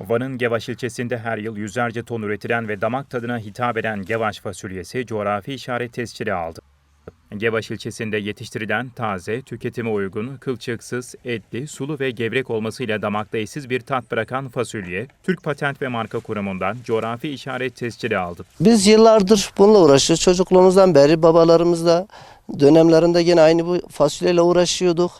Van'ın Gevaş ilçesinde her yıl yüzlerce ton üretilen ve damak tadına hitap eden Gevaş fasulyesi coğrafi işaret tescili aldı. Gevaş ilçesinde yetiştirilen taze, tüketime uygun, kılçıksız, etli, sulu ve gevrek olmasıyla damakta eşsiz bir tat bırakan fasulye, Türk Patent ve Marka Kurumu'ndan coğrafi işaret tescili aldı. Biz yıllardır bununla uğraşıyoruz. Çocukluğumuzdan beri babalarımızla dönemlerinde yine aynı bu fasulyeyle uğraşıyorduk.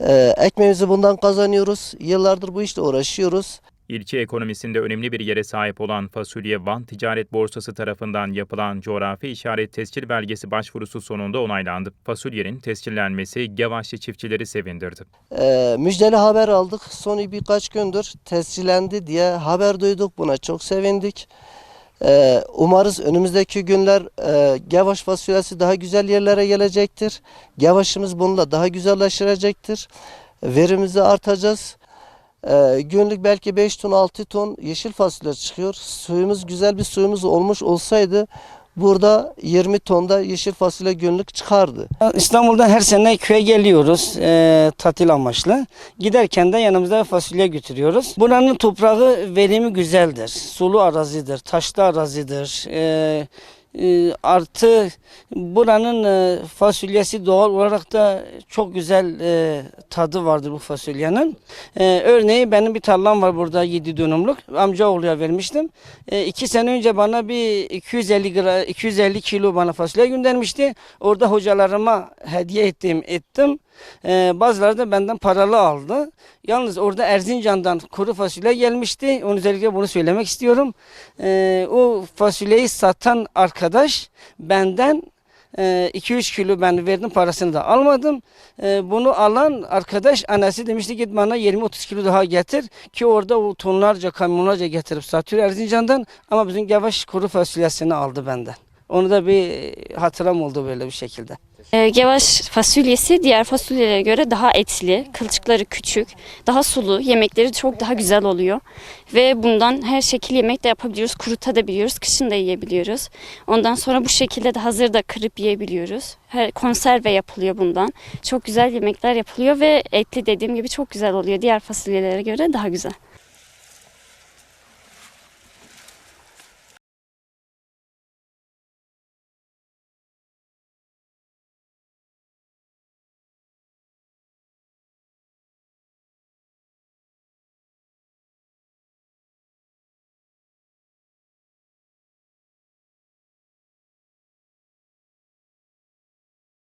Ee, ekmeğimizi bundan kazanıyoruz. Yıllardır bu işle uğraşıyoruz. İlçe ekonomisinde önemli bir yere sahip olan fasulye Van Ticaret Borsası tarafından yapılan coğrafi işaret tescil belgesi başvurusu sonunda onaylandı. Fasulyenin tescillenmesi Gevaşlı çiftçileri sevindirdi. Ee, müjdeli haber aldık. Son birkaç gündür tescillendi diye haber duyduk. Buna çok sevindik. Ee, umarız önümüzdeki günler e, Gevaş fasulyesi daha güzel yerlere gelecektir. Gevaşımız bununla daha güzelleştirecektir. Verimizi artacağız. Ee, günlük belki 5 ton 6 ton yeşil fasulye çıkıyor. Suyumuz güzel bir suyumuz olmuş olsaydı burada 20 tonda yeşil fasulye günlük çıkardı. İstanbul'dan her sene köye geliyoruz e, tatil amaçlı. Giderken de yanımızda fasulye götürüyoruz. Buranın toprağı verimi güzeldir. Sulu arazidir, taşlı arazidir. E, e, artı buranın e, fasulyesi doğal olarak da çok güzel e, tadı vardır bu fasulyenin. E, örneği benim bir tarlam var burada 7 dönümlük. Amcaoğlu'ya vermiştim. E, iki sene önce bana bir 250 gra, 250 kilo bana fasulye göndermişti. Orada hocalarıma hediye ettim, ettim. Bazıları da benden paralı aldı. Yalnız orada Erzincan'dan kuru fasulye gelmişti. Onun özellikle bunu söylemek istiyorum. O fasulyeyi satan arkadaş benden e, 2-3 kilo ben verdim parasını da almadım. E, bunu alan arkadaş annesi demişti git bana 20-30 kilo daha getir ki orada o tonlarca kamyonlarca getirip satıyor Erzincan'dan ama bizim Gevaş kuru fasulyesini aldı benden. Onu da bir hatıram oldu böyle bir şekilde. Ee, Gevaş fasulyesi diğer fasulyelere göre daha etli, kılçıkları küçük, daha sulu, yemekleri çok daha güzel oluyor. Ve bundan her şekil yemek de yapabiliyoruz, kurutabiliyoruz, kışın da yiyebiliyoruz. Ondan sonra bu şekilde de hazır da kırıp yiyebiliyoruz. Her konserve yapılıyor bundan. Çok güzel yemekler yapılıyor ve etli dediğim gibi çok güzel oluyor. Diğer fasulyelere göre daha güzel.